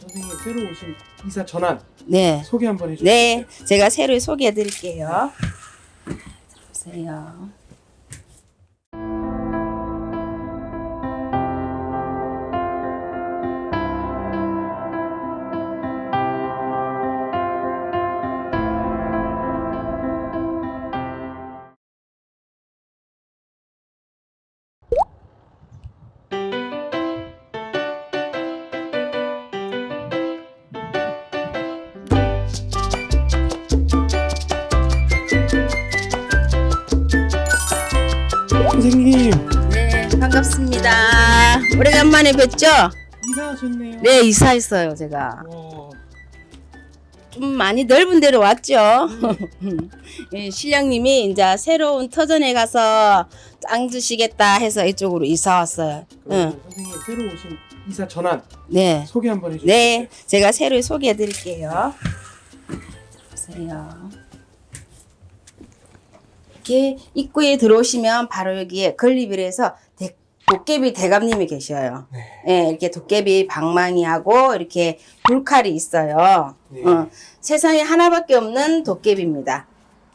선생님 새로 오신 이사 전환 네. 소개 한번 해주세요. 네, 제가 새로 소개해 드릴게요. 보세요. 선생님 네, 반갑습니다. 오래간만에 뵙죠? 이사하셨네요. 네, 이사했어요, 제가. 와, 좀 많이 넓은 데로 왔죠. 예, 신랑님이 이제 새로운 터전에 가서 앉으시겠다 해서 이쪽으로 이사 왔어요. 그럼 응. 선생님 새로 오신 이사 전환 네. 소개 한번 해주세요. 네, 제가 새로 소개해 드릴게요. 보세요. 이렇게 입구에 들어오시면 바로 여기에 건립이라서 대- 도깨비 대감님이 계셔요. 네. 예, 이렇게 도깨비 방망이하고 이렇게 불칼이 있어요. 네. 어, 세상에 하나밖에 없는 도깨비입니다.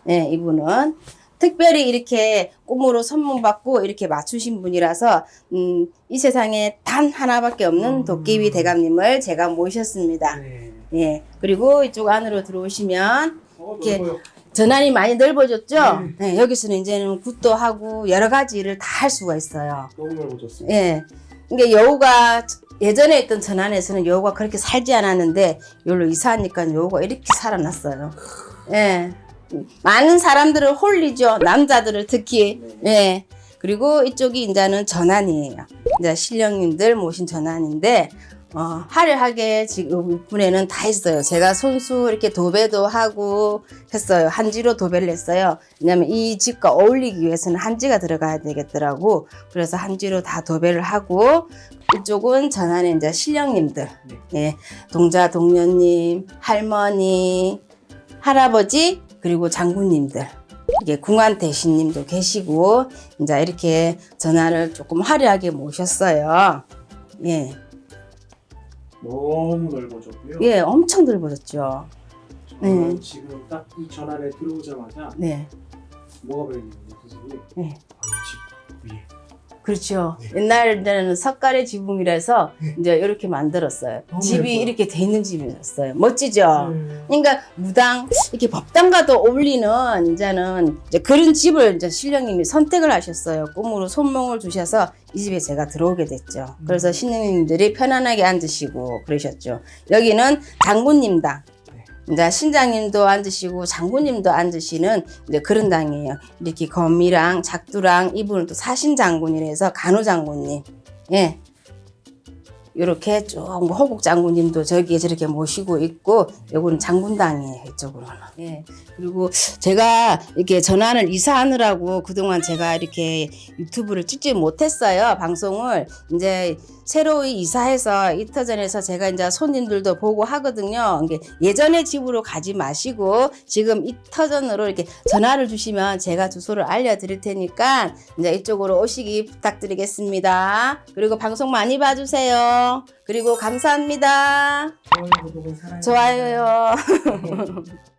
예, 이분은 특별히 이렇게 꿈으로 선물 받고 이렇게 맞추신 분이라서 음, 이 세상에 단 하나밖에 없는 음. 도깨비 대감님을 제가 모셨습니다. 네. 예, 그리고 이쪽 안으로 들어오시면 어, 이렇게 넓어요. 전환이 많이 넓어졌죠. 네. 예, 여기서는 이제는 굿도 하고 여러 가지 일을 다 할 수가 있어요. 너무 넓어졌어요. 예. 이게 여우가 예전에 있던 전안에서는 여우가 그렇게 살지 않았는데 여기로 이사하니까 여우가 이렇게 살아났어요. 예. 많은 사람들을 홀리죠. 남자들을 특히. 예. 그리고 이쪽이 이제는 전안이에요. 이제 신령님들 모신 전안인데 어, 화려하게 지금 이분에는 다 있어요. 제가 손수 이렇게 도배도 하고 했어요. 한지로 도배를 했어요. 왜냐면 이 집과 어울리기 위해서는 한지가 들어가야 되겠더라고. 그래서 한지로 다 도배를 하고 이쪽은 전안에 이제 신령님들, 예, 동자 동녀님, 할머니, 할아버지 그리고 장군님들. 이게 궁한 대신님도 계시고 이제 이렇게 전화를 조금 화려하게 모셨어요. 예, 너무 넓어졌고요. 예, 엄청 넓어졌죠. 저는 네. 지금 딱 이 전환에 들어오자마자 네, 뭐가 보이냐면 선생님 네. 그렇죠. 네. 옛날에는 석가래 지붕이라서 이제 이렇게 만들었어요. 집이 예뻐요. 이렇게 돼 있는 집이었어요. 멋지죠. 음. 그러니까 무당 이렇게 법당과도 어울리는 이제는 이제 그런 집을 이제 신령님이 선택을 하셨어요. 꿈으로 손몽을 주셔서 이 집에 제가 들어오게 됐죠. 그래서 신령님들이 편안하게 앉으시고 그러셨죠. 여기는 장군님당. 이제 신장님도 앉으시고 장군님도 앉으시는 이제 그런 당이에요. 이렇게 검이랑 작두랑 이분은 또 사신 장군이라서 간호 장군님. 예. 이렇게 쭉 호국 장군님도 저기에 저렇게 모시고 있고 요거는 장군당이에요 이쪽으로는. 예. 그리고 제가 이렇게 전환을 이사하느라고 그동안 제가 이렇게 유튜브를 찍지 못했어요 방송을. 이제 새로이 이사해서 이터전에서 제가 이제 손님들도 보고 하거든요. 예전의 집으로 가지 마시고 지금 이터전으로 이렇게 전화를 주시면 제가 주소를 알려드릴 테니까 이제 이쪽으로 오시기 부탁드리겠습니다. 그리고 방송 많이 봐주세요 그리고 감사합니다. 좋아요 구독은 사랑해. 좋아요요.